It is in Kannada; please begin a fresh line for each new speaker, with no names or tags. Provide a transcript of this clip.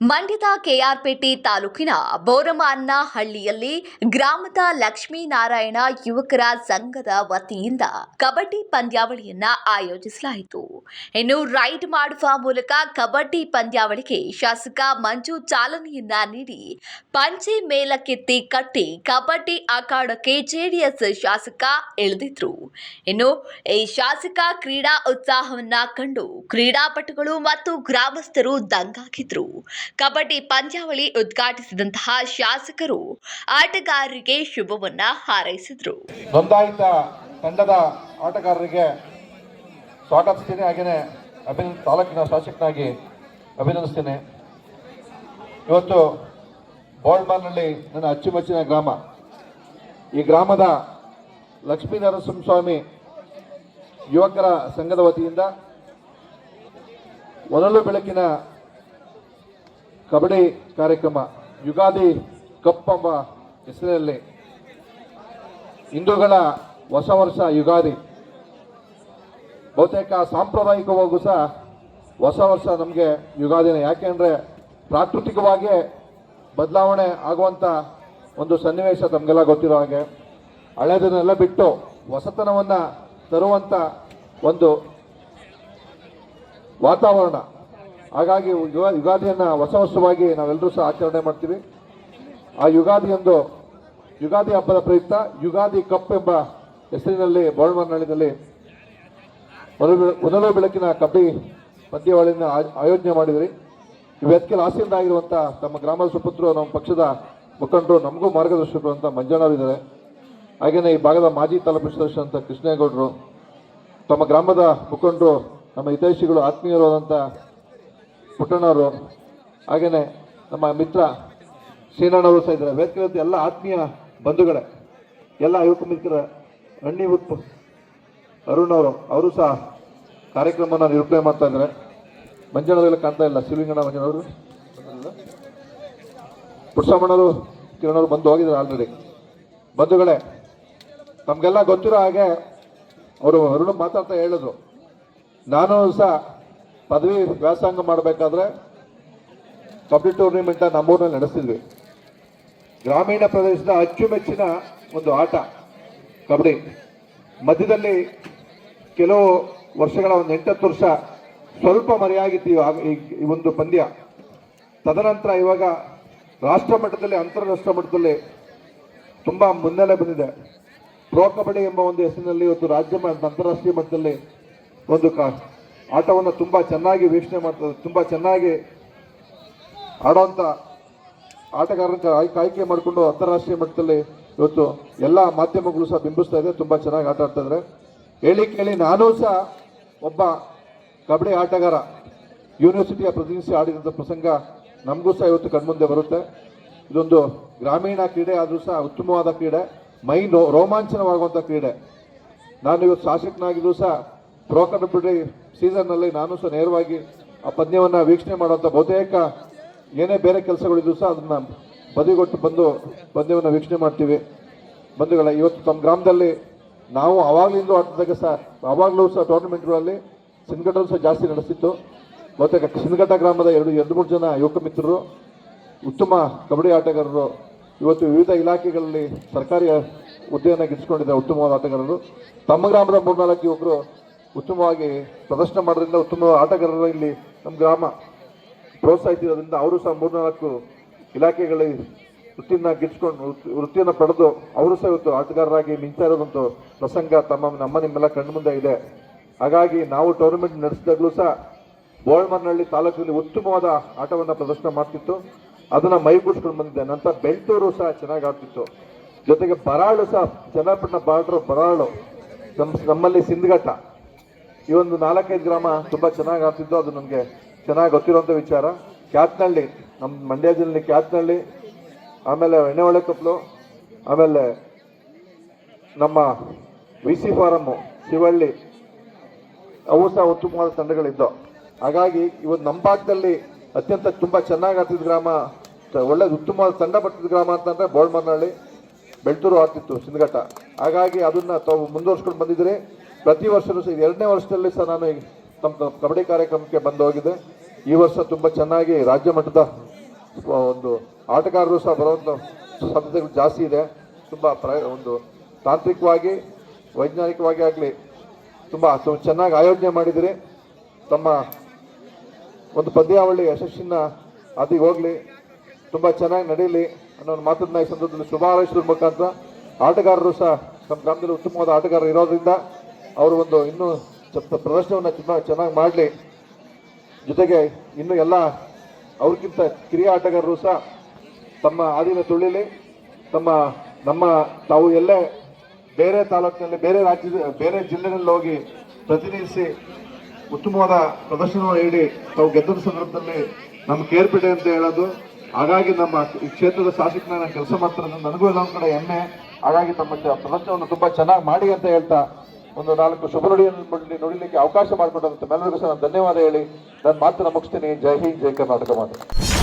ಮಂಡ್ಯದ ಕೆಆರ್ಪೇಟೆ ತಾಲೂಕಿನ ಬೋರಮಾನ್ನಹಳ್ಳಿಯಲ್ಲಿ ಗ್ರಾಮದ ಲಕ್ಷ್ಮೀನಾರಾಯಣ ಯುವಕರ ಸಂಘದ ವತಿಯಿಂದ ಕಬಡ್ಡಿ ಪಂದ್ಯಾವಳಿಯನ್ನ ಆಯೋಜಿಸಲಾಯಿತು. ಇನ್ನು ರೈಡ್ ಮಾಡುವ ಮೂಲಕ ಕಬಡ್ಡಿ ಪಂದ್ಯಾವಳಿಗೆ ಶಾಸಕ ಮಂಜು ಚಾಲನೆಯನ್ನ ನೀಡಿ ಪಂಚೆ ಮೇಲಕ್ಕೆತ್ತಿ ಕಟ್ಟಿ ಕಬಡ್ಡಿ ಅಖಾಡಕ್ಕೆ ಜೆಡಿಎಸ್ ಶಾಸಕ ಇಳಿದಿದ್ರು. ಇನ್ನು ಈ ಶಾಸಕ ಕ್ರೀಡಾ ಉತ್ಸಾಹವನ್ನ ಕಂಡು ಕ್ರೀಡಾಪಟುಗಳು ಮತ್ತು ಗ್ರಾಮಸ್ಥರು ದಂಗಾಗಿದ್ರು. ಕಬಡ್ಡಿ ಪಂದ್ಯಾವಳಿ ಉದ್ಘಾಟಿಸಿದಂತಹ ಶಾಸಕರು ಆಟಗಾರರಿಗೆ ಶುಭವನ್ನ ಹಾರೈಸಿದ್ರು.
ನೋಂದಾಯಿತ ತಂಡದ ಆಟಗಾರರಿಗೆ ಸ್ವಾಗತಿಸ್ತೀನಿ. ಹಾಗೆಯೇ ಅಭಿನ ತಾಲೂಕಿನ ಶಾಸಕನಾಗಿ ಅಭಿನಂದಿಸ್ತೇನೆ. ಇವತ್ತು ಬೋಲ್ಬಾರ್ನಳ್ಳಿ ನನ್ನ ಅಚ್ಚುಮೆಚ್ಚಿನ ಗ್ರಾಮ. ಈ ಗ್ರಾಮದ ಲಕ್ಷ್ಮೀನರಸಿಂಹಸ್ವಾಮಿ ಯುವಕರ ಸಂಘದ ವತಿಯಿಂದ, ಒನಲು ಬೆಳಕಿನ ಕಬಡ್ಡಿ ಕಾರ್ಯಕ್ರಮ, ಯುಗಾದಿ ಕಪ್ ಎಂಬ ಹೆಸರಿನಲ್ಲಿ ಹಿಂದೂಗಳ ಹೊಸ ವರ್ಷ ಯುಗಾದಿ. ಬಹುತೇಕ ಸಾಂಪ್ರದಾಯಿಕವಾಗೂ ಸಹ ಹೊಸ ವರ್ಷ ನಮಗೆ ಯುಗಾದಿನ. ಯಾಕೆಂದರೆ ಪ್ರಾಕೃತಿಕವಾಗಿ ಬದಲಾವಣೆ ಆಗುವಂಥ ಒಂದು ಸನ್ನಿವೇಶ ತಮಗೆಲ್ಲ ಗೊತ್ತಿರೋ ಹಾಗೆ. ಹಳೆದನ್ನೆಲ್ಲ ಬಿಟ್ಟು ಹೊಸತನವನ್ನು ತರುವಂಥ ಒಂದು ವಾತಾವರಣ. ಹಾಗಾಗಿ ಯುಗ ಯುಗಾದಿಯನ್ನು ಹೊಸ ಹೊಸವಾಗಿ ನಾವೆಲ್ಲರೂ ಸಹ ಆಚರಣೆ ಮಾಡ್ತೀವಿ. ಆ ಯುಗಾದಿಯಂದು ಯುಗಾದಿ ಹಬ್ಬದ ಪ್ರಯುಕ್ತ ಯುಗಾದಿ ಕಪ್ ಎಂಬ ಹೆಸರಿನಲ್ಲಿ ಬೋಳ್ಮರ್ನಳ್ಳಿನಲ್ಲಿ ಮೊದಲು ಬೆಳಕಿನ ಕಬಡ್ಡಿ ಪಂದ್ಯಾವಳಿಯನ್ನು ಆಯೋಜನೆ ಮಾಡಿದ್ರಿ. ಇವತ್ತಿಗೆ ಆಸೀನ ಆಗಿರುವಂಥ ತಮ್ಮ ಗ್ರಾಮದ ಸುಪುತ್ರರು, ನಮ್ಮ ಪಕ್ಷದ ಮುಖಂಡರು, ನಮಗೂ ಮಾರ್ಗದರ್ಶಕರು ಅಂತ ಮಂಜಣ್ಣವರಿದ್ದಾರೆ ಹಾಗೆಯೇ ಈ ಭಾಗದ ಮಾಜಿ ತಾಲೂಕು ಸದಸ್ಯ ಅಂತ ಕೃಷ್ಣೇಗೌಡರು ತಮ್ಮ ಗ್ರಾಮದ ಮುಖಂಡರು, ನಮ್ಮ ಹಿತೈಷಿಗಳು ಆತ್ಮೀಯರಾದಂಥ ಪುಟ್ಟಣ್ಣವರು. ಹಾಗೆಯೇ ನಮ್ಮ ಮಿತ್ರ ಶ್ರೀನಣ್ಣವರು ಸಹ ಇದ್ದಾರೆ. ವೇದಿಕೆ ಎಲ್ಲ ಆತ್ಮೀಯ ಬಂಧುಗಳೇ, ಎಲ್ಲ ಯುವಕ ಮಿತ್ರ ಅಣ್ಣಿ ಉತ್ಪ ಅರುಣ್ ಅವರು ಅವರು ಸಹ ಕಾರ್ಯಕ್ರಮನ ನಿರೂಪಣೆ ಮಾಡ್ತಾ ಇದ್ದಾರೆ. ಮಂಜಣ್ಣದೆಲ್ಲ ಕಾಣ್ತಾ ಇಲ್ಲ. ಶಿವಲಿಂಗಣ್ಣ ಮಂಜಣ್ಣವರು. ಪುಟ್ಸಮ್ಮಣ್ಣವರು ಕಿರಣವರು ಬಂದು ಹೋಗಿದ್ದಾರೆ ಆಲ್ರೆಡಿ ಬಂಧುಗಳೇ, ನಮಗೆಲ್ಲ ಗೊತ್ತಿರೋ ಹಾಗೆ ಅವರು ಅರುಣ್ ಮಾತಾಡ್ತಾ ಹೇಳಿದ್ರು. ನಾನು ಸಹ ಪದವಿ ವ್ಯಾಸಂಗ ಮಾಡಬೇಕಾದ್ರೆ ಕಬಡ್ಡಿ ಟೂರ್ನಿಮೆಂಟ್ ನಮ್ಮೂರಿನಲ್ಲಿ ನಡೆಸಿದ್ವಿ ಗ್ರಾಮೀಣ ಪ್ರದೇಶದ ಅಚ್ಚುಮೆಚ್ಚಿನ ಒಂದು ಆಟ ಕಬಡ್ಡಿ. ಮಧ್ಯದಲ್ಲಿ ಕೆಲವು ವರ್ಷಗಳ ಒಂದು ಎಂಟತ್ತು ವರ್ಷ ಸ್ವಲ್ಪ ಮರೆಯಾಗಿತ್ತು ಈ ಒಂದು ಪಂದ್ಯ. ತದನಂತರ ಇವಾಗ ರಾಷ್ಟ್ರ ಮಟ್ಟದಲ್ಲಿ, ಅಂತಾರಾಷ್ಟ್ರ ಮಟ್ಟದಲ್ಲಿ ತುಂಬ ಮುನ್ನೆಲೆ ಬಂದಿದೆ. ಪ್ರೋ ಕಬಡ್ಡಿ ಎಂಬ ಒಂದು ಹೆಸರಿನಲ್ಲಿ ಇವತ್ತು ರಾಜ್ಯ ಮಟ್ಟ ಅಂತಾರಾಷ್ಟ್ರೀಯ ಮಟ್ಟದಲ್ಲಿ ಒಂದು ಕ ಆಟವನ್ನು ತುಂಬ ಚೆನ್ನಾಗಿ ವೀಕ್ಷಣೆ ಮಾಡ್ತಾರೆ ತುಂಬ ಚೆನ್ನಾಗಿ ಆಡೋಂಥ ಆಟಗಾರರ ಆಯ್ಕೆ ಮಾಡಿಕೊಂಡು ಅಂತಾರಾಷ್ಟ್ರೀಯ ಮಟ್ಟದಲ್ಲಿ ಇವತ್ತು ಎಲ್ಲ ಮಾಧ್ಯಮಗಳು ಸಹ ಬಿಂಬಿಸ್ತಾ ಇದೆ, ತುಂಬ ಚೆನ್ನಾಗಿ ಆಟ ಆಡ್ತಾ ಇದ್ದಾರೆ ಹೇಳಿ ಕೇಳಿ, ನಾನು ಸಹ ಒಬ್ಬ ಕಬಡ್ಡಿ ಆಟಗಾರ, ಯೂನಿವರ್ಸಿಟಿಯ ಪ್ರತಿನಿಧಿಸಿ ಆಡಿದಂಥ ಪ್ರಸಂಗ ನಮಗೂ ಸಹ ಇವತ್ತು ಕಣ್ಮುಂದೆ ಬರುತ್ತೆ. ಇದೊಂದು ಗ್ರಾಮೀಣ ಕ್ರೀಡೆ, ಆದರೂ ಸಹ ಉತ್ತಮವಾದ ಕ್ರೀಡೆ, ಮೈ ರೋಮಾಂಚನವಾಗುವಂಥ ಕ್ರೀಡೆ. ನಾನು ಇವತ್ತು ಶಾಸಕನಾಗಿದ್ದು ಸಹ ಪ್ರೋ ಕಬಡ್ಡಿ ಸೀಸನ್ನಲ್ಲಿ ನಾನು ಸಹ ನೇರವಾಗಿ ಆ ಪಂದ್ಯವನ್ನು ವೀಕ್ಷಣೆ ಮಾಡುವಂಥ ಬಹುತೇಕ ಏನೇ ಬೇರೆ ಕೆಲಸಗಳಿದ್ರು ಸಹ ಅದನ್ನು ಬದಿಗೊಟ್ಟು ಬಂದು ಪಂದ್ಯವನ್ನು ವೀಕ್ಷಣೆ ಮಾಡ್ತೀವಿ. ಬಂಧುಗಳ, ಇವತ್ತು ತಮ್ಮ ಗ್ರಾಮದಲ್ಲಿ ನಾವು ಆವಾಗಲಿಂದ ಆಟದಾಗ ಸಹ ಆವಾಗಲೂ ಸಹ ಟೂರ್ನಮೆಂಟ್ಗಳಲ್ಲಿ ಸಿನ್ಗಟ್ಟಲು ಸಹ ಜಾಸ್ತಿ ನಡೆಸಿತ್ತು ಬಹುತೇಕ ಸಿನ್ಗಟ್ಟ ಗ್ರಾಮದ ಎರಡು ಎರಡು, ಮೂರು ಜನ ಯುವಕ ಮಿತ್ರರು, ಉತ್ತಮ ಕಬಡ್ಡಿ ಆಟಗಾರರು, ಇವತ್ತು ವಿವಿಧ ಇಲಾಖೆಗಳಲ್ಲಿ ಸರ್ಕಾರಿ ಹುದ್ದೆಯನ್ನು ಗಿಟ್ಟಿಸ್ಕೊಂಡಿದ್ದಾರೆ ಉತ್ತಮವಾದ ಆಟಗಾರರು. ತಮ್ಮ ಗ್ರಾಮದ ಮೂರ್ನಾಲ್ಕು ಯುವಕರು ಉತ್ತಮವಾಗಿ ಪ್ರದರ್ಶನ ಮಾಡೋದ್ರಿಂದ ಉತ್ತಮ ಆಟಗಾರರ ಇಲ್ಲಿ ನಮ್ಮ ಗ್ರಾಮ. ಪ್ರೋತ್ಸಾಹಿಸಿರೋದ್ರಿಂದ ಅವರು ಸಹ ಮೂರ್ನಾಲ್ಕು ಇಲಾಖೆಗಳಲ್ಲಿ ವೃತ್ತಿಯನ್ನು ಗಿಟ್ಟಿಸ್ಕೊಂಡು ವೃತ್ತಿ- ವೃತ್ತಿಯನ್ನು ಪಡೆದು ಅವರು ಸಹ ಇವತ್ತು ಆಟಗಾರರಾಗಿ ಮಿಂಚಾ ಇರೋದಂತ ಪ್ರಸಂಗ ತಮ್ಮ, ನಮ್ಮ ನಿಮ್ಮೆಲ್ಲ ಕಣ್ಣು ಮುಂದೆ ಇದೆ. ಹಾಗಾಗಿ ನಾವು ಟೂರ್ನಮೆಂಟ್ ನಡೆಸಿದಾಗಲೂ ಸಹ ಬೋಳ್ಮರ್ನಹಳ್ಳಿ ತಾಲೂಕಿನಲ್ಲಿ ಉತ್ತಮವಾದ ಆಟವನ್ನು ಪ್ರದರ್ಶನ ಮಾಡ್ತಿತ್ತು. ಅದನ್ನು ಮೈಗೂಡಿಸ್ಕೊಂಡು ಬಂದಿದೆ ನಂತರ ಬೆಂಟೂರು ಸಹ ಚೆನ್ನಾಗಿ ಆಡ್ತಿತ್ತು. ಜೊತೆಗೆ ಬರಾಳು ಸಹ ಚನ್ನಪಟ್ಟಣ ಬಾರ್ಡ್ರು ಬರಾಳು. ನಮ್ಮ ನಮ್ಮಲ್ಲಿ ಸಿಂಧಘಟ್ಟ. ಈ ಒಂದು ನಾಲ್ಕೈದು ಗ್ರಾಮ ತುಂಬಾ ಚೆನ್ನಾಗಿ ಆಡ್ತಿದ್ದು ಅದು ನನಗೆ ಚೆನ್ನಾಗಿ ಗೊತ್ತಿರುವಂಥ ವಿಚಾರ. ಕ್ಯಾತ್ನಳ್ಳಿ ನಮ್ಮ ಮಂಡ್ಯ ಜಿಲ್ಲೆ ಕ್ಯಾತ್ನಳ್ಳಿ, ಆಮೇಲೆ ಎಣ್ಣೆಹೊಳೆ ಕಪ್ಲು, ಆಮೇಲೆ ನಮ್ಮ ವಿ ಸಿ ಫಾರಮ್ಮು ಶಿವಳ್ಳಿ, ಅವು ಸಹ ಉತ್ತಮವಾದ ತಂಡಗಳಿದ್ದವು. ಹಾಗಾಗಿ ಇವತ್ತು ನಮ್ಮ ಭಾಗದಲ್ಲಿ ಅತ್ಯಂತ ತುಂಬಾ ಚೆನ್ನಾಗಿ ಆಡ್ತಿದ್ದ ಗ್ರಾಮ ಒಳ್ಳೆ ಉತ್ತಮವಾದ ತಂಡ ಬರ್ತಿದ್ದ ಗ್ರಾಮ ಅಂತಂದ್ರೆ ಬೋಳ್ಮನಹಳ್ಳಿ ಬೆಳ್ತೂರು ಆಡ್ತಿತ್ತು ಸಿಂಧಘಟ್ಟ. ಹಾಗಾಗಿ ಅದನ್ನ ತಾವು ಮುಂದುವರ್ಸ್ಕೊಂಡು ಬಂದಿದ್ರೆ ಪ್ರತಿ ವರ್ಷವೂ ಸಹ, ಎರಡನೇ ವರ್ಷದಲ್ಲಿ ಸಹ ನಾನು ಈ ನಮ್ಮ ಕಬಡ್ಡಿ ಕಾರ್ಯಕ್ರಮಕ್ಕೆ ಬಂದು ಹೋಗಿದೆ ಈ ವರ್ಷ ತುಂಬ ಚೆನ್ನಾಗಿ ರಾಜ್ಯ ಮಟ್ಟದ ಒಂದು ಆಟಗಾರರು ಸಹ ಬರುವಂಥ ಸಾಧ್ಯತೆಗಳು ಜಾಸ್ತಿ ಇದೆ. ತುಂಬ ಒಂದು ತಾಂತ್ರಿಕವಾಗಿ, ವೈಜ್ಞಾನಿಕವಾಗಿ ಆಗಲಿ ತುಂಬ ಚೆನ್ನಾಗಿ ಆಯೋಜನೆ ಮಾಡಿದಿರಿ. ತಮ್ಮ ಒಂದು ಪದ್ಯಾವಳಿ ಯಶಸ್ಸಿನ ಅದಿಗೆ ಹೋಗಲಿ, ತುಂಬ ಚೆನ್ನಾಗಿ ನಡೀಲಿ ಅನ್ನೋ ಒಂದು ಮಾತನ್ನ ಈ ಸಂದರ್ಭದಲ್ಲಿ ಶುಭ ಹಾರೈಸೋದ್ರ ಮುಖಾಂತರ. ಆಟಗಾರರು ಸಹ, ನಮ್ಮ ಗ್ರಾಮದಲ್ಲಿ ಉತ್ತಮವಾದ ಆಟಗಾರರು ಇರೋದ್ರಿಂದ ಅವರು ಒಂದು ಇನ್ನೂ ಪ್ರದರ್ಶನವನ್ನು ಚೆನ್ನಾಗಿ ಮಾಡಲಿ. ಜೊತೆಗೆ ಇನ್ನು ಎಲ್ಲ ಅವ್ರಿಗಿಂತ ಕಿರಿಯ ಆಟಗಾರರು ಸಹ ತಮ್ಮ ಆದಿನ ತುಳಿಲಿ, ತಮ್ಮ, ನಮ್ಮ ತಾವು ಎಲ್ಲೇ ಬೇರೆ ತಾಲೂಕಿನಲ್ಲಿ, ಬೇರೆ ರಾಜ್ಯದ, ಬೇರೆ ಜಿಲ್ಲೆನಲ್ಲಿ ಹೋಗಿ ಪ್ರತಿನಿಧಿಸಿ ಉತ್ತಮವಾದ ಪ್ರದರ್ಶನವನ್ನು ನೀಡಿ ತಾವು ಗೆದ್ದ ಸಂದರ್ಭದಲ್ಲಿ ನಮ್ಮ ಕೇರ್ಪೇಟೆ ಅಂತ ಹೇಳೋದು. ಹಾಗಾಗಿ ನಮ್ಮ ಈ ಕ್ಷೇತ್ರದ ಶಾಸಕನ ಕೆಲಸ ಮಾಡ್ತಾರೆ ನನಗೂ ಎಲ್ಲ ಕಡೆ ಹೆಮ್ಮೆ. ಹಾಗಾಗಿ ತಮ್ಮ ಪ್ರದರ್ಶನವನ್ನು ತುಂಬಾ ಚೆನ್ನಾಗಿ ಮಾಡಿ ಅಂತ ಹೇಳ್ತಾ ಒಂದು ನಾಲ್ಕು ಶುಭ ನುಡಿಯನ್ನು ನುಡಿ- ನುಡಿಲಿಕ್ಕೆ ಅವಕಾಶ ಮಾಡಿಕೊಟ್ಟಂತ ಸಹ ನಾನು ಧನ್ಯವಾದ ಹೇಳಿ. ನಾನು ಮಾತನ್ನ ಮುಗಿಸ್ತೀನಿ. ಜೈ ಹಿಂದ್, ಜೈ ಕರ್ನಾಟಕ ಮಾತು.